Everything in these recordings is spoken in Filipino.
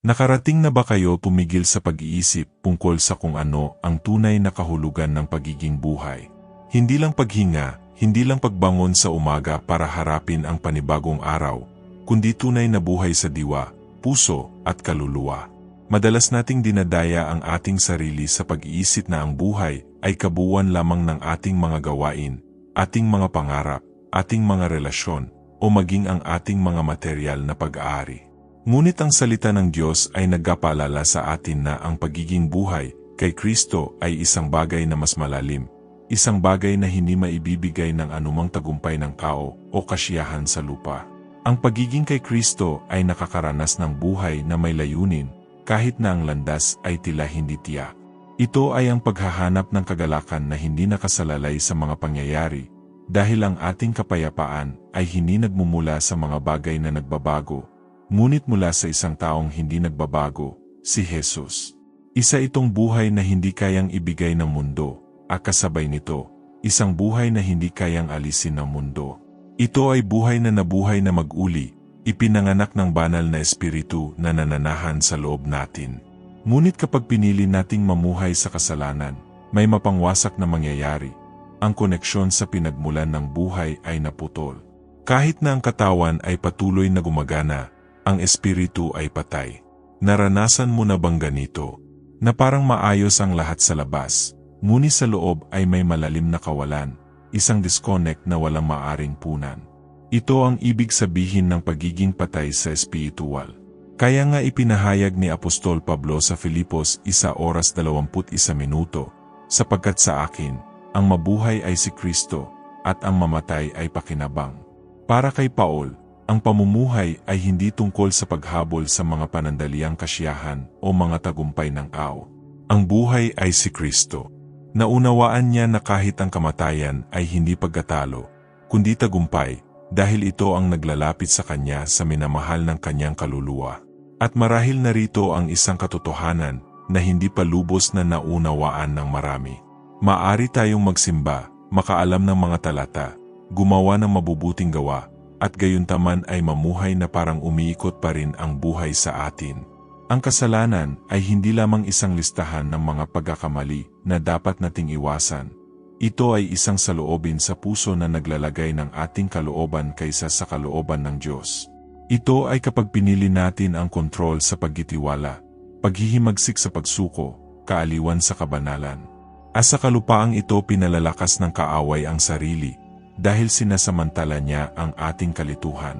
Nakarating na ba kayo pumigil sa pag-iisip tungkol sa kung ano ang tunay na kahulugan ng pagiging buhay? Hindi lang paghinga, hindi lang pagbangon sa umaga para harapin ang panibagong araw, kundi tunay na buhay sa diwa, puso at kaluluwa. Madalas nating dinadaya ang ating sarili sa pag-iisip na ang buhay ay kabuuan lamang ng ating mga gawain, ating mga pangarap, ating mga relasyon, o maging ang ating mga material na pag-aari. Ngunit ang salita ng Diyos ay nagkapaalala sa atin na ang pagiging buhay kay Kristo ay isang bagay na mas malalim, isang bagay na hindi maibibigay ng anumang tagumpay ng tao o kasiyahan sa lupa. Ang pagiging kay Kristo ay nakakaranas ng buhay na may layunin kahit na ang landas ay tila hindi tiyak. Ito ay ang paghahanap ng kagalakan na hindi nakasalalay sa mga pangyayari dahil ang ating kapayapaan ay hindi nagmumula sa mga bagay na nagbabago, ngunit mula sa isang taong hindi nagbabago, si Jesus. Isa itong buhay na hindi kayang ibigay ng mundo, at kasabay nito, isang buhay na hindi kayang alisin ng mundo. Ito ay buhay na nabuhay na mag-uli, ipinanganak ng banal na espiritu na nananahan sa loob natin. Ngunit kapag pinili nating mamuhay sa kasalanan, may mapangwasak na mangyayari. Ang koneksyon sa pinagmulan ng buhay ay naputol. Kahit na ang katawan ay patuloy na gumagana, ang espiritu ay patay. Naranasan mo na bang ganito? Na parang maayos ang lahat sa labas, ngunit sa loob ay may malalim na kawalan, isang disconnect na walang maaring punan. Ito ang ibig sabihin ng pagiging patay sa espiritual. Kaya nga ipinahayag ni Apostol Pablo sa Filipos isa oras 21 minuto, sapagkat sa akin, ang mabuhay ay si Kristo, at ang mamatay ay pakinabang. Para kay Paul, ang pamumuhay ay hindi tungkol sa paghabol sa mga panandaliang kasiyahan o mga tagumpay ng tao. Ang buhay ay si Kristo. Naunawaan niya na kahit ang kamatayan ay hindi pagkatalo, kundi tagumpay, dahil ito ang naglalapit sa kanya sa minamahal ng kanyang kaluluwa. At marahil narito ang isang katotohanan na hindi pa lubos na naunawaan ng marami. Maari tayong magsimba, makaalam ng mga talata, gumawa ng mabubuting gawa, at gayuntaman ay mamuhay na parang umiikot pa rin ang buhay sa atin. Ang kasalanan ay hindi lamang isang listahan ng mga pagkakamali na dapat nating iwasan. Ito ay isang saloobin sa puso na naglalagay ng ating kalooban kaysa sa kalooban ng Diyos. Ito ay kapag pinili natin ang kontrol sa paggitiwala, paghihimagsik sa pagsuko, kaaliwan sa kabanalan. As sa kalupaang ito pinalalakas ng kaaway ang sarili, dahil sinasamantala niya ang ating kalituhan.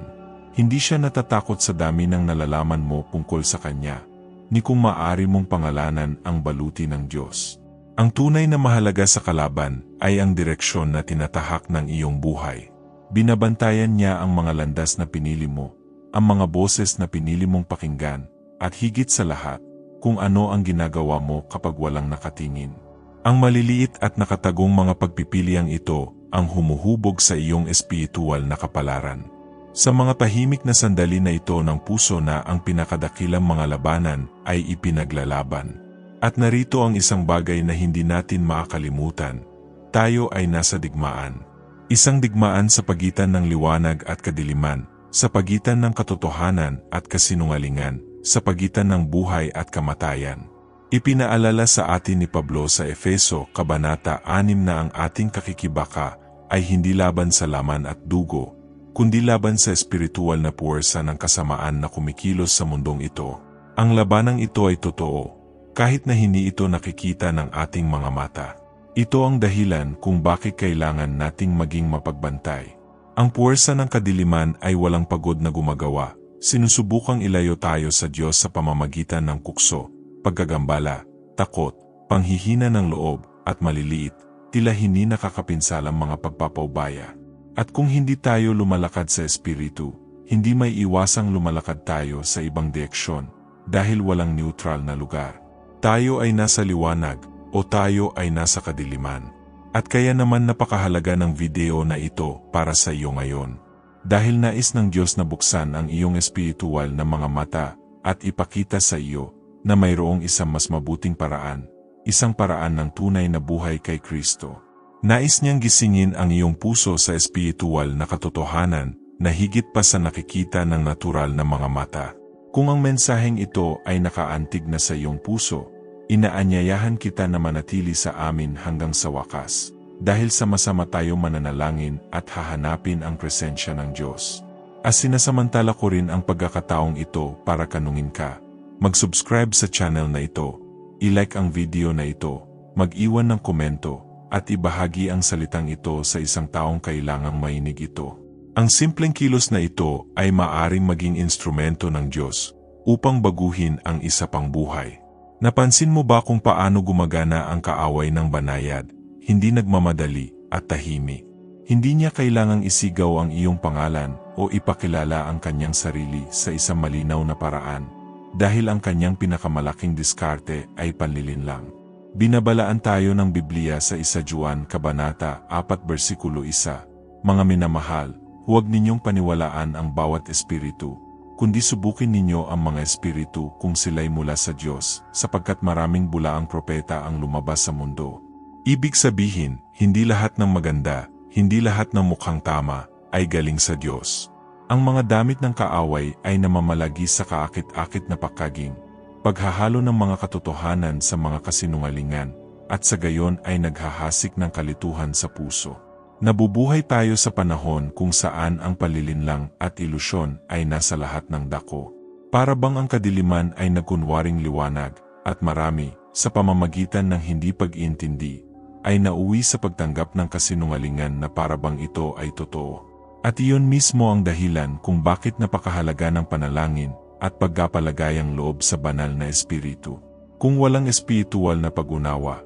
Hindi siya natatakot sa dami ng nalalaman mo tungkol sa kanya, ni kung maari mong pangalanan ang baluti ng Diyos. Ang tunay na mahalaga sa kalaban ay ang direksyon na tinatahak ng iyong buhay. Binabantayan niya ang mga landas na pinili mo, ang mga boses na pinili mong pakinggan, at higit sa lahat, kung ano ang ginagawa mo kapag walang nakatingin. Ang maliliit at nakatagong mga pagpipiliang ito ang humuhubog sa iyong espiritual na kapalaran. Sa mga tahimik na sandali na ito ng puso na ang pinakadakilang mga labanan ay ipinaglalaban. At narito ang isang bagay na hindi natin makakalimutan. Tayo ay nasa digmaan. Isang digmaan sa pagitan ng liwanag at kadiliman, sa pagitan ng katotohanan at kasinungalingan, sa pagitan ng buhay at kamatayan. Ipinaalala sa atin ni Pablo sa Efeso, Kabanata 6 na ang ating kakikibaka ay hindi laban sa laman at dugo, kundi laban sa espiritual na puwersa ng kasamaan na kumikilos sa mundong ito. Ang labanang ito ay totoo, kahit na hindi ito nakikita ng ating mga mata. Ito ang dahilan kung bakit kailangan nating maging mapagbantay. Ang puwersa ng kadiliman ay walang pagod na gumagawa, sinusubukang ilayo tayo sa Diyos sa pamamagitan ng kukso, pagkagambala, takot, panghihina ng loob, at maliliit, tila hindi nakakapinsalang mga pagpapaubaya. At kung hindi tayo lumalakad sa espiritu, hindi may iwasang lumalakad tayo sa ibang direksyon dahil walang neutral na lugar. Tayo ay nasa liwanag o tayo ay nasa kadiliman. At kaya naman napakahalaga ng video na ito para sa iyo ngayon. Dahil nais ng Diyos na buksan ang iyong espiritual na mga mata at ipakita sa iyo na mayroong isang mas mabuting paraan isang paraan ng tunay na buhay kay Kristo. Nais niyang gisingin ang iyong puso sa espiritual na katotohanan na higit pa sa nakikita ng natural na mga mata. Kung ang mensaheng ito ay nakaantig na sa iyong puso, inaanyayahan kita na manatili sa amin hanggang sa wakas. Dahil sama-sama tayo mananalangin at hahanapin ang presensya ng Diyos. As sinasamantala ko rin ang pagkakataong ito para kanungin ka. Mag-subscribe sa channel na ito, i-like ang video na ito, mag-iwan ng komento, at ibahagi ang salitang ito sa isang taong kailangang mainig ito. Ang simpleng kilos na ito ay maaring maging instrumento ng Diyos upang baguhin ang isa pang buhay. Napansin mo ba kung paano gumagana ang kaaway ng banayad, hindi nagmamadali at tahimik? Hindi niya kailangang isigaw ang iyong pangalan o ipakilala ang kanyang sarili sa isang malinaw na paraan dahil ang kanyang pinakamalaking diskarte ay panlilin lang. Binabalaan tayo ng Biblia sa 1 Juan Kabanata 4 versikulo 1. Mga minamahal, huwag ninyong paniwalaan ang bawat espiritu, kundi subukin ninyo ang mga espiritu kung sila'y mula sa Diyos, sapagkat maraming bulaang propeta ang lumabas sa mundo. Ibig sabihin, hindi lahat ng maganda, hindi lahat ng mukhang tama, ay galing sa Diyos. Ang mga damit ng kaaway ay namamalagi sa kaakit-akit na pakaging, paghahalo ng mga katotohanan sa mga kasinungalingan, at sa gayon ay naghahasik ng kalituhan sa puso. Nabubuhay tayo sa panahon kung saan ang palilinlang at ilusyon ay nasa lahat ng dako. Para bang ang kadiliman ay nagkunwaring liwanag, at marami, sa pamamagitan ng hindi pag-iintindi, ay nauwi sa pagtanggap ng kasinungalingan na parabang ito ay totoo. At iyon mismo ang dahilan kung bakit napakahalaga ng panalangin at pagkapalagayang loob sa banal na espiritu. Kung walang espiritual na pag-unawa,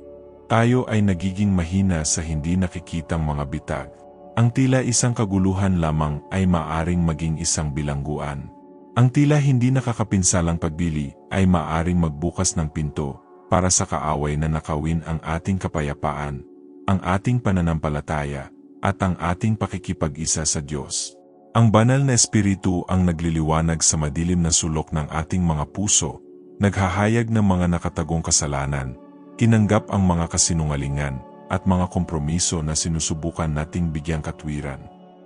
tayo ay nagiging mahina sa hindi nakikitang mga bitag. Ang tila isang kaguluhan lamang ay maaring maging isang bilangguan. Ang tila hindi nakakapinsalang pagbili ay maaring magbukas ng pinto para sa kaaway na nakawin ang ating kapayapaan, ang ating pananampalataya, at ang ating pakikipag-isa sa Diyos. Ang banal na espiritu ang nagliliwanag sa madilim na sulok ng ating mga puso, naghahayag ng mga nakatagong kasalanan, tinanggap ang mga kasinungalingan, at mga kompromiso na sinusubukan nating bigyang katwiran.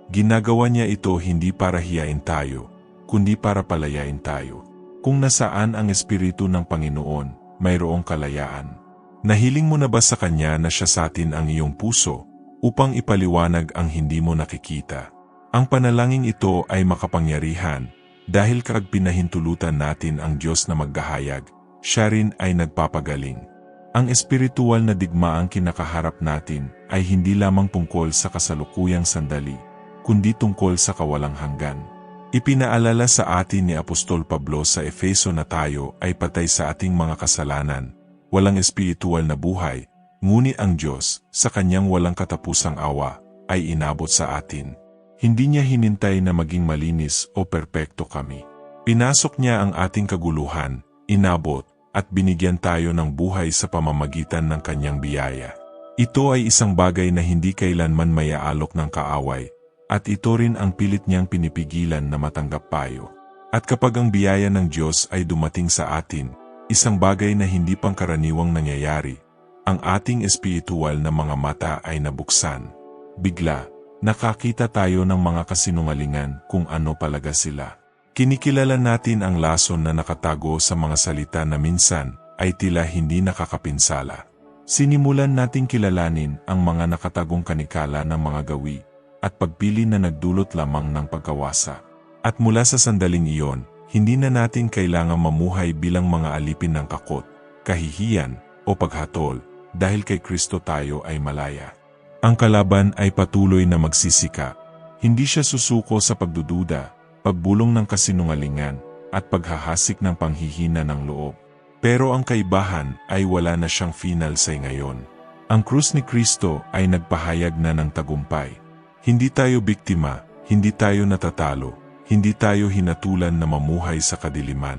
Ginagawa niya ito hindi para hiyain tayo, kundi para palayain tayo. Kung nasaan ang espiritu ng Panginoon, mayroong kalayaan. Nahiling mo na ba sa Kanya na siya sa atin ang iyong puso upang ipaliwanag ang hindi mo nakikita? Ang panalangin ito ay makapangyarihan dahil kag pinahintulutan natin ang Diyos na maggahayag, siya rin ay nagpapagaling. Ang espiritual na digmaang kinakaharap natin ay hindi lamang tungkol sa kasalukuyang sandali, kundi tungkol sa kawalang hanggan. Ipinaalala sa atin ni Apostol Pablo sa Efeso na tayo ay patay sa ating mga kasalanan, walang espiritual na buhay, ngunit ang Diyos, sa kanyang walang katapusang awa, ay inabot sa atin. Hindi niya hinintay na maging malinis o perpekto kami. Pinasok niya ang ating kaguluhan, inabot, at binigyan tayo ng buhay sa pamamagitan ng kanyang biyaya. Ito ay isang bagay na hindi kailanman mayaalok ng kaaway, at ito rin ang pilit niyang pinipigilan na matanggap payo. At kapag ang biyaya ng Diyos ay dumating sa atin, isang bagay na hindi pangkaraniwang nangyayari, ang ating espiritual na mga mata ay nabuksan. Bigla, nakakita tayo ng mga kasinungalingan kung ano palaga sila. Kinikilala natin ang lason na nakatago sa mga salita na minsan ay tila hindi nakakapinsala. Sinimulan nating kilalanin ang mga nakatagong kanikala ng mga gawi at pagpili na nagdulot lamang ng pagkawasa. At mula sa sandaling iyon, hindi na natin kailangang mamuhay bilang mga alipin ng kakot, kahihiyan, o paghatol, dahil kay Kristo tayo ay malaya. Ang kalaban ay patuloy na magsisika. Hindi siya susuko sa pagdududa, pagbulong ng kasinungalingan, at paghahasik ng panghihina ng loob. Pero ang kaibahan ay wala na siyang final say ngayon. Ang krus ni Kristo ay nagpahayag na ng tagumpay. Hindi tayo biktima, hindi tayo natatalo, hindi tayo hinatulan na mamuhay sa kadiliman.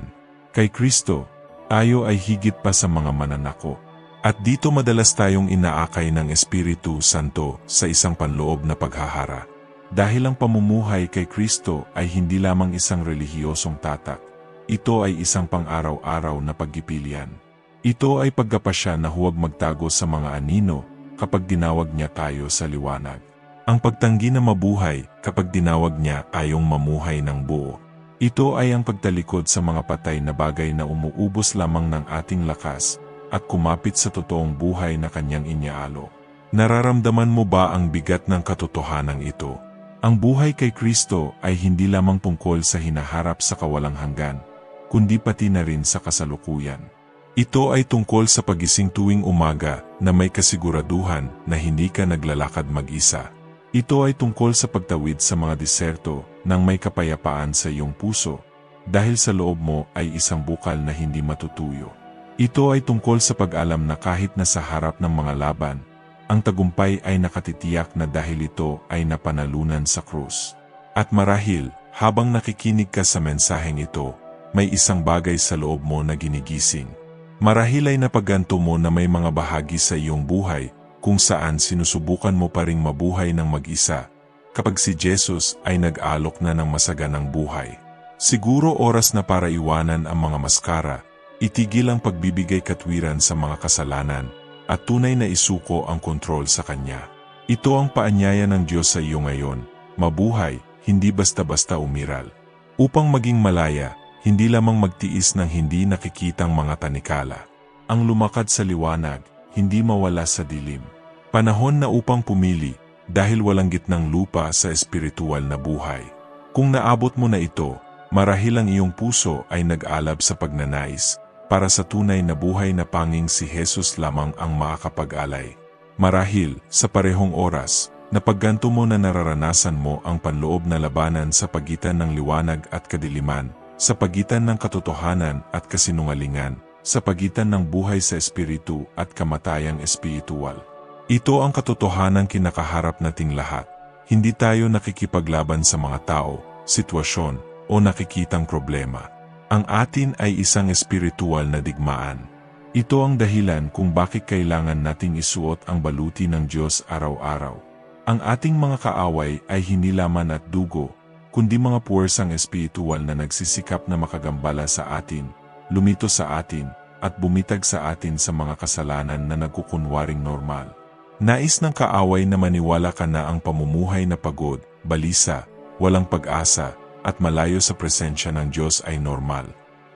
Kay Kristo, tayo ay higit pa sa mga mananako. At dito madalas tayong inaakay ng Espiritu Santo sa isang panloob na paghahara. Dahil ang pamumuhay kay Kristo ay hindi lamang isang relihiyosong tatak, ito ay isang pang-araw-araw na paggipilian. Ito ay pagkapasya na huwag magtago sa mga anino kapag dinawag niya tayo sa liwanag. Ang pagtanggi na mabuhay kapag dinawag niya tayong mamuhay ng buo. Ito ay ang pagtalikod sa mga patay na bagay na umuubos lamang ng ating lakas at kumapit sa totoong buhay na kanyang inyaalo. Nararamdaman mo ba ang bigat ng katotohanan ito? Ang buhay kay Kristo ay hindi lamang tungkol sa hinaharap sa kawalang hanggan, kundi pati na rin sa kasalukuyan. Ito ay tungkol sa pagising tuwing umaga na may kasiguraduhan na hindi ka naglalakad mag-isa. Ito ay tungkol sa pagtawid sa mga diserto nang may kapayapaan sa iyong puso dahil sa loob mo ay isang bukal na hindi matutuyo. Ito ay tungkol sa pag-alam na kahit na sa harap ng mga laban, ang tagumpay ay nakatitiyak na dahil ito ay napanalunan sa krus. At marahil, habang nakikinig ka sa mensaheng ito, may isang bagay sa loob mo na ginigising. Marahil ay napaganto mo na may mga bahagi sa iyong buhay kung saan sinusubukan mo pa ring mabuhay ng mag-isa kapag si Jesus ay nag-alok na ng masaganang buhay. Siguro oras na para iwanan ang mga maskara, itigil ang pagbibigay katwiran sa mga kasalanan, at tunay na isuko ang kontrol sa Kanya. Ito ang paanyaya ng Diyos sa iyo ngayon, mabuhay, hindi basta-basta umiral. Upang maging malaya, hindi lamang magtiis ng hindi nakikitang mga tanikala. Ang lumakad sa liwanag, hindi mawala sa dilim. Panahon na upang pumili dahil walang gitnang lupa sa espiritual na buhay. Kung naabot mo na ito, marahil ang iyong puso ay nag-alab sa pagnanais para sa tunay na buhay na panging si Jesus lamang ang makakapag-alay. Marahil, sa parehong oras, napagganto mo na nararanasan mo ang panloob na labanan sa pagitan ng liwanag at kadiliman, sa pagitan ng katotohanan at kasinungalingan, sa pagitan ng buhay sa espiritu at kamatayang espiritual. Ito ang katotohanan kinakaharap nating lahat. Hindi tayo nakikipaglaban sa mga tao, sitwasyon, o nakikitang problema. Ang atin ay isang espiritual na digmaan. Ito ang dahilan kung bakit kailangan nating isuot ang baluti ng Diyos araw-araw. Ang ating mga kaaway ay hindi laman at dugo, kundi mga puwersang espiritual na nagsisikap na makagambala sa atin, lumito sa atin, at bumitag sa atin sa mga kasalanan na nagkukunwaring normal. Nais ng kaaway na maniwala ka na ang pamumuhay na pagod, balisa, walang pag-asa, at malayo sa presensya ng Diyos ay normal.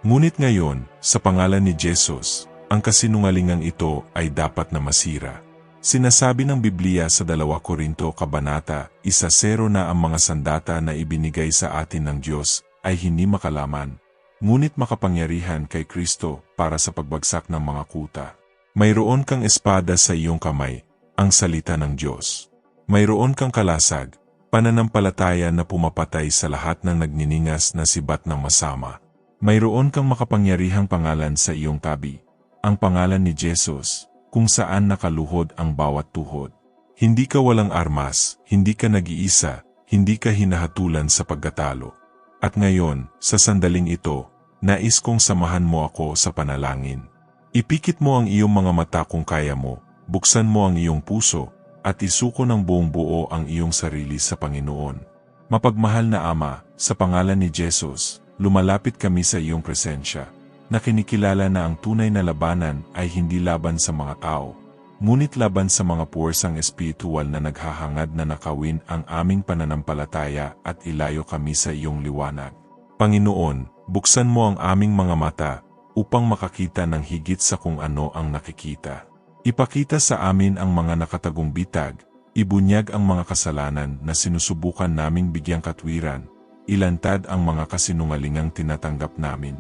Ngunit ngayon, sa pangalan ni Jesus, ang kasinungalingang ito ay dapat na masira. Sinasabi ng Biblia sa 2 Korinto Kabanata, isa sero na ang mga sandata na ibinigay sa atin ng Diyos ay hindi makalaman, ngunit makapangyarihan kay Kristo para sa pagbagsak ng mga kuta. Mayroon kang espada sa iyong kamay, ang salita ng Diyos. Mayroon kang kalasag, pananampalataya na pumapatay sa lahat ng nagniningas na sibat ng masama. Mayroon kang makapangyarihang pangalan sa iyong tabi, ang pangalan ni Jesus, kung saan nakaluhod ang bawat tuhod. Hindi ka walang armas, hindi ka nag-iisa, hindi ka hinahatulan sa pagkatalo. At ngayon, sa sandaling ito, nais kong samahan mo ako sa panalangin. Ipikit mo ang iyong mga mata kung kaya mo, buksan mo ang iyong puso, at isuko ng buong buo ang iyong sarili sa Panginoon. Mapagmahal na Ama, sa pangalan ni Jesus, lumalapit kami sa iyong presensya, na kinikilala na ang tunay na labanan ay hindi laban sa mga tao, ngunit laban sa mga puwersang espiritual na naghahangad na nakawin ang aming pananampalataya at ilayo kami sa iyong liwanag. Panginoon, buksan mo ang aming mga mata upang makakita ng higit sa kung ano ang nakikita. Ipakita sa amin ang mga nakatagong bitag, ibunyag ang mga kasalanan na sinusubukan naming bigyang katwiran, ilantad ang mga kasinungalingang tinatanggap namin.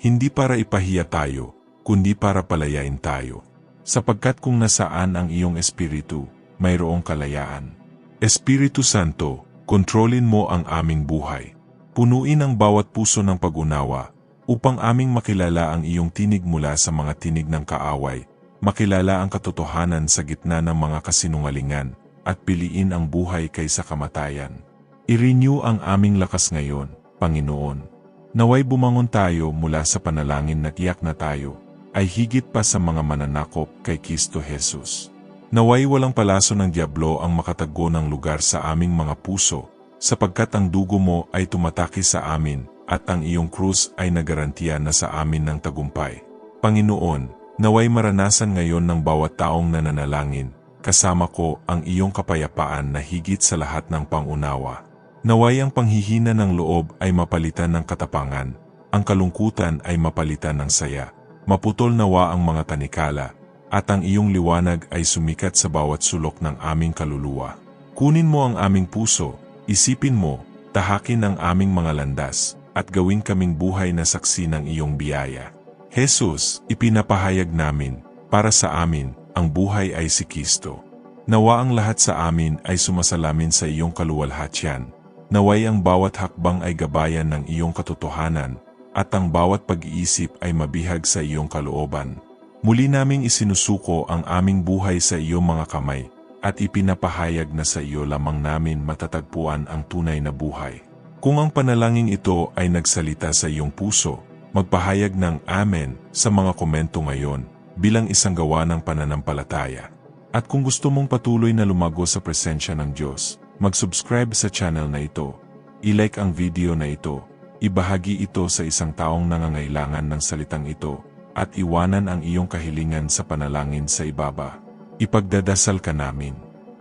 Hindi para ipahiya tayo, kundi para palayain tayo. Sapagkat kung nasaan ang iyong espiritu, mayroong kalayaan. Espiritu Santo, kontrolin mo ang aming buhay. Punuin ang bawat puso ng pag-unawa, upang aming makilala ang iyong tinig mula sa mga tinig ng kaaway, makilala ang katotohanan sa gitna ng mga kasinungalingan, at piliin ang buhay kaysa kamatayan. I-renew ang aming lakas ngayon, Panginoon. Naway bumangon tayo mula sa panalangin na tiyak na tayo, ay higit pa sa mga mananakop kay Kristo Jesus. Naway walang palaso ng Diablo ang makatago ng lugar sa aming mga puso, sapagkat ang dugo mo ay tumataki sa amin, at ang iyong krus ay nagarantiya na sa amin ng tagumpay. Panginoon, Naway maranasan ngayon ng bawat taong nananalangin, kasama ko ang iyong kapayapaan na higit sa lahat ng pangunawa. Naway ang panghihina ng loob ay mapalitan ng katapangan, ang kalungkutan ay mapalitan ng saya, maputol nawa ang mga tanikala, at ang iyong liwanag ay sumikat sa bawat sulok ng aming kaluluwa. Kunin mo ang aming puso, isipin mo, tahakin ang aming mga landas, at gawin kaming buhay na saksi ng iyong biyaya. Jesus, ipinapahayag namin, para sa amin, ang buhay ay si Kristo. Nawa ang lahat sa amin ay sumasalamin sa iyong kaluwalhatian. Naway ang bawat hakbang ay gabayan ng iyong katotohanan, at ang bawat pag-iisip ay mabihag sa iyong kalooban. Muli naming isinusuko ang aming buhay sa iyong mga kamay, at ipinapahayag na sa iyo lamang namin matatagpuan ang tunay na buhay. Kung ang panalangin ito ay nagsalita sa iyong puso, magpahayag ng Amen sa mga komento ngayon bilang isang gawa ng pananampalataya. At kung gusto mong patuloy na lumago sa presensya ng Diyos, mag-subscribe sa channel na ito, i-like ang video na ito, ibahagi ito sa isang taong nangangailangan ng salitang ito, at iwanan ang iyong kahilingan sa panalangin sa ibaba. Ipagdadasal ka namin.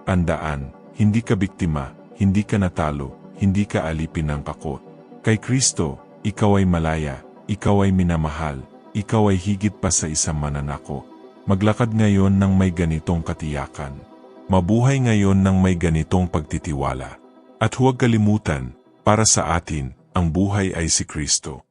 Tandaan, hindi ka biktima, hindi ka natalo, hindi ka alipin ng kakot. Kay Kristo, ikaw ay malaya, ikaw ay minamahal, ikaw ay higit pa sa isang mananako. Maglakad ngayon ng may ganitong katiyakan. Mabuhay ngayon ng may ganitong pagtitiwala. At huwag kalimutan, para sa atin, ang buhay ay si Kristo.